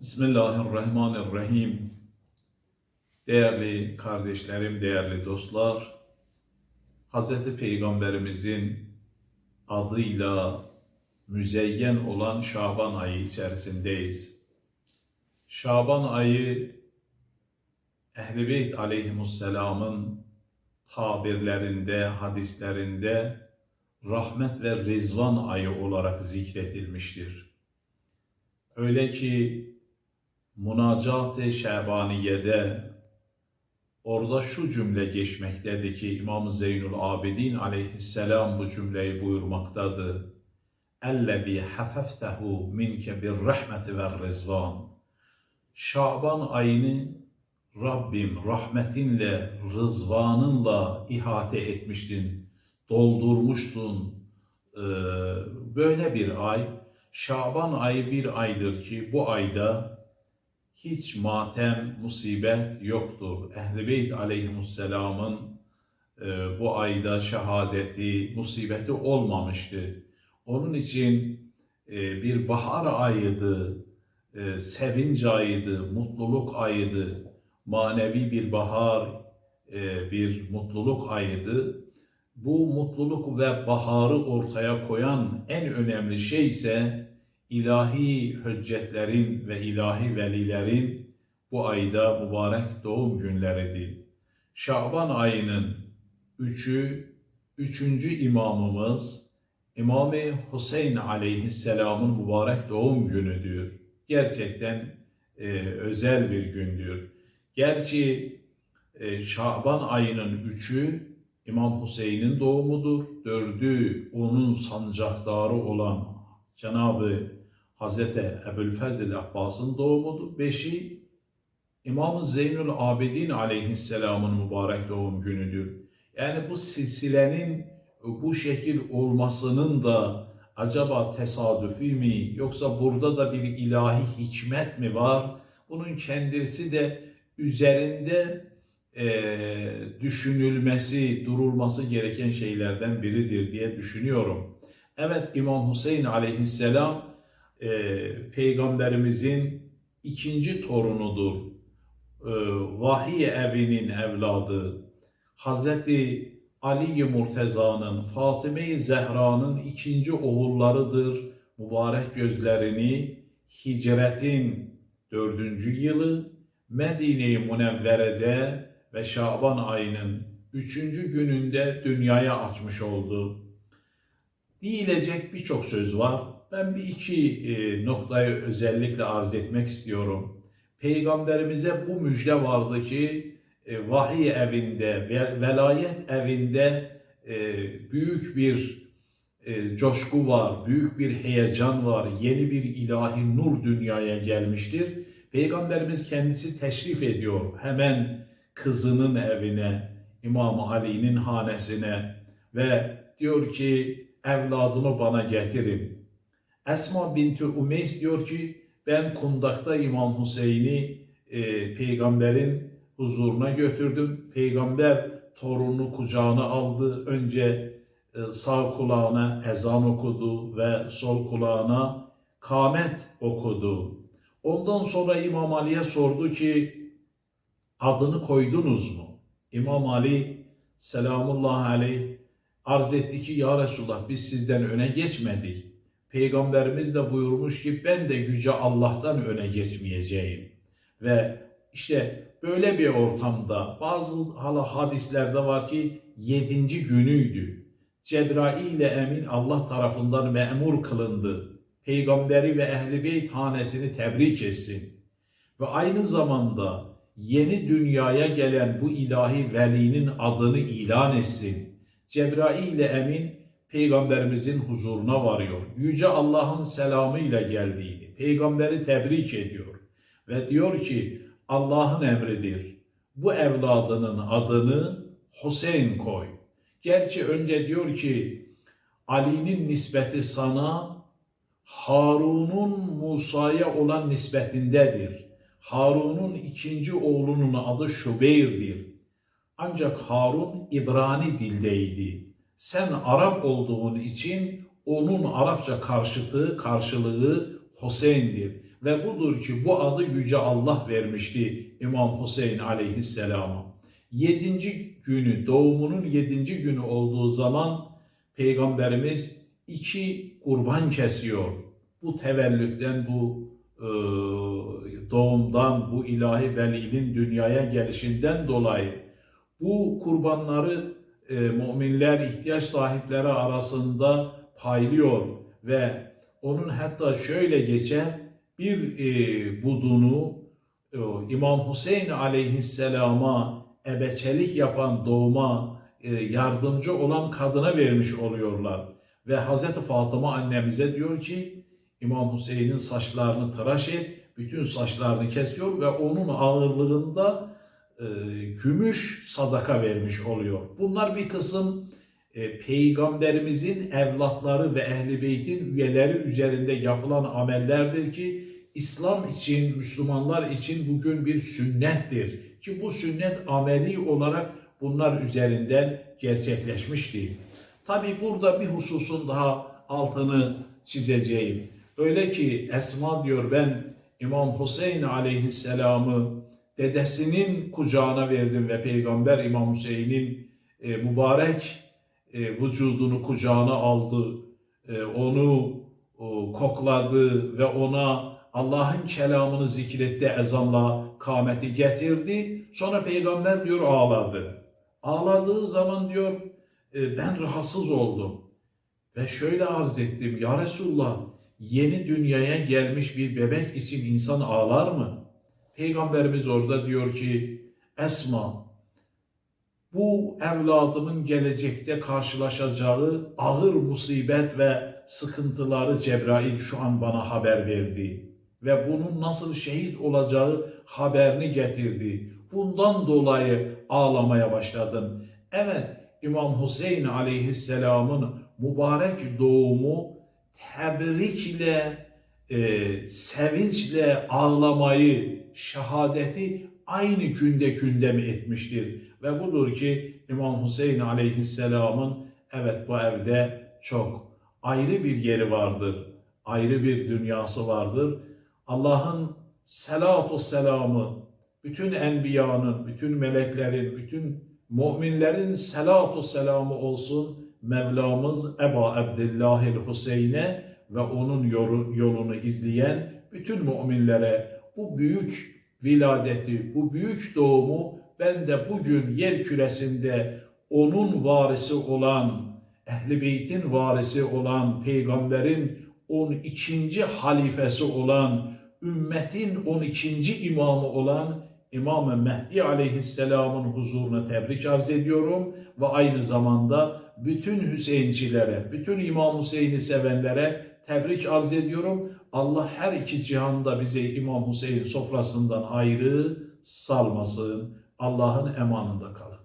Bismillahirrahmanirrahim. Değerli kardeşlerim, değerli dostlar, Hz. Peygamberimizin adıyla müzeyyen olan Şaban ayı içerisindeyiz. Şaban ayı Ehl-i Beyt aleyhimusselamın tabirlerinde, hadislerinde rahmet ve rizvan ayı olarak zikretilmiştir. Öyle ki Munacat-ı Şabaniye'de orada şu cümle geçmektedir ki İmam Zeynül Abidin aleyhisselam bu cümleyi buyurmaktadır. اَلَّذ۪ي حَفَفْتَهُ مِنْكَ بِالرَّحْمَةِ وَالرِّزْوَانِ Şaban ayını Rabbim rahmetinle, rızvanınla ihate etmiştin, doldurmuşsun. Ee, böyle bir ay, Şaban ayı bir aydır ki bu ayda hiç matem, musibet yoktur. Ehl-i Beyt aleyhimusselamın e, bu ayda şehadeti, musibeti olmamıştı. Onun için e, bir bahar ayıydı, e, sevinç ayıydı, mutluluk ayıydı, manevi bir bahar, e, bir mutluluk ayıydı. Bu mutluluk ve baharı ortaya koyan en önemli şey ise ilahi hüccetlerin ve ilahi velilerin bu ayda mübarek doğum günleridir. Şaban ayının üçü, üçüncü imamımız İmam-ı Hüseyin aleyhisselamın mübarek doğum günüdür. Gerçekten e, özel bir gündür. Gerçi e, Şaban ayının üçü İmam Hüseyin'in doğumudur. Dördü onun sancaktarı olan Cenab-ı Hazreti Ebu'l-Fezl Abbas'ın doğumudur. Beşi İmam Zeynül Abidin aleyhisselamın mübarek doğum günüdür. Yani bu silsilenin bu şekil olmasının da acaba tesadüfi mi yoksa burada da bir ilahi hikmet mi var? Bunun kendisi de üzerinde e, düşünülmesi, durulması gereken şeylerden biridir diye düşünüyorum. Evet İmam Hüseyin aleyhisselam e, peygamberimizin ikinci torunudur. E, vahiy evinin evladı. Hazreti Ali Murteza'nın, Fatıma-i Zehra'nın ikinci oğullarıdır. Mübarek gözlerini hicretin dördüncü yılı Medine-i Münevvere'de ve Şaban ayının üçüncü gününde dünyaya açmış oldu. Diyilecek birçok söz var. Ben bir iki e, noktayı özellikle arz etmek istiyorum. Peygamberimize bu müjde vardı ki e, vahiy evinde, ve, velayet evinde e, büyük bir coşku var, büyük bir heyecan var, yeni bir ilahi nur dünyaya gelmiştir. Peygamberimiz kendisi teşrif ediyor hemen kızının evine, İmam Ali'nin hanesine ve diyor ki evladını bana getirin. Esma binti Umeys diyor ki ben kundakta İmam Hüseyin'i e, peygamberin huzuruna götürdüm. Peygamber torununu kucağına aldı. Önce e, sağ kulağına ezan okudu ve sol kulağına kamet okudu. Ondan sonra İmam Ali'ye sordu ki adını koydunuz mu? İmam Ali selamullah aleyh arz etti ki ya Resulullah biz sizden öne geçmedik. Peygamberimiz de buyurmuş ki ben de yüce Allah'tan öne geçmeyeceğim. Ve işte böyle bir ortamda bazı hala hadislerde var ki yedinci günüydü. Cebrail ile Emin Allah tarafından memur kılındı. Peygamberi ve Ehl-i Beyt hanesini tebrik etsin. Ve aynı zamanda yeni dünyaya gelen bu ilahi velinin adını ilan etsin. Cebrail ile Emin peygamberimizin huzuruna varıyor. Yüce Allah'ın selamıyla geldiğini, peygamberi tebrik ediyor. Ve diyor ki Allah'ın emridir. Bu evladının adını Hüseyin koy. Gerçi önce diyor ki Ali'nin nispeti sana Harun'un Musa'ya olan nispetindedir. Harun'un ikinci oğlunun adı Şubeyr'dir. Ancak Harun İbrani dildeydi. Sen Arap olduğun için onun Arapça karşıtı, karşılığı Hüseyin'dir. ve budur ki bu adı Yüce Allah vermişti İmam Hüseyin aleyhisselama. Yedinci günü, doğumunun yedinci günü olduğu zaman Peygamberimiz iki kurban kesiyor. Bu tevellütten, bu e, doğumdan, bu ilahi velinin dünyaya gelişinden dolayı bu kurbanları e, müminler, ihtiyaç sahipleri arasında paylıyor ve onun hatta şöyle geçer bir e, budunu e, İmam Hüseyin aleyhisselama ebeçelik yapan doğuma e, yardımcı olan kadına vermiş oluyorlar. Ve Hazreti Fatıma annemize diyor ki İmam Hüseyin'in saçlarını tıraş et, bütün saçlarını kesiyor ve onun ağırlığında e, gümüş sadaka vermiş oluyor. Bunlar bir kısım e, peygamberimizin evlatları ve ehli beytin üyeleri üzerinde yapılan amellerdir ki İslam için, Müslümanlar için bugün bir sünnettir. Ki bu sünnet ameli olarak bunlar üzerinden gerçekleşmişti. Tabi burada bir hususun daha altını çizeceğim. Öyle ki Esma diyor ben İmam Hüseyin aleyhisselamı dedesinin kucağına verdim ve Peygamber İmam Hüseyin'in e, mübarek e, vücudunu kucağına aldı, e, onu o, kokladı ve ona Allah'ın kelamını zikretti, ezanla kâmeti getirdi. Sonra Peygamber diyor ağladı. Ağladığı zaman diyor e, ben rahatsız oldum. Ve şöyle arz ettim, Ya Resulullah yeni dünyaya gelmiş bir bebek için insan ağlar mı? Peygamberimiz orada diyor ki, Esma, bu evladımın gelecekte karşılaşacağı ağır musibet ve sıkıntıları Cebrail şu an bana haber verdi. Ve bunun nasıl şehit olacağı haberini getirdi. Bundan dolayı ağlamaya başladım. Evet, İmam Hüseyin aleyhisselamın mübarek doğumu tebrikle, e, sevinçle ağlamayı, şehadeti aynı günde gündemi etmiştir. Ve budur ki İmam Hüseyin aleyhisselamın evet bu evde çok ayrı bir yeri vardır. Ayrı bir dünyası vardır. Allah'ın selatu selamı, bütün enbiyanın, bütün meleklerin, bütün müminlerin selatu selamı olsun Mevlamız Eba Abdillahil Hüseyin'e ve onun yolunu izleyen bütün müminlere bu büyük viladeti, bu büyük doğumu ben de bugün yer küresinde onun varisi olan, Ehli Beyt'in varisi olan, peygamberin 12. halifesi olan, ümmetin 12. imamı olan İmam-ı Mehdi aleyhisselamın huzuruna tebrik arz ediyorum ve aynı zamanda bütün Hüseyincilere, bütün İmam Hüseyin'i sevenlere tebrik arz ediyorum. Allah her iki cihanda bizi İmam Hüseyin sofrasından ayrı salmasın. Allah'ın emanında kalın.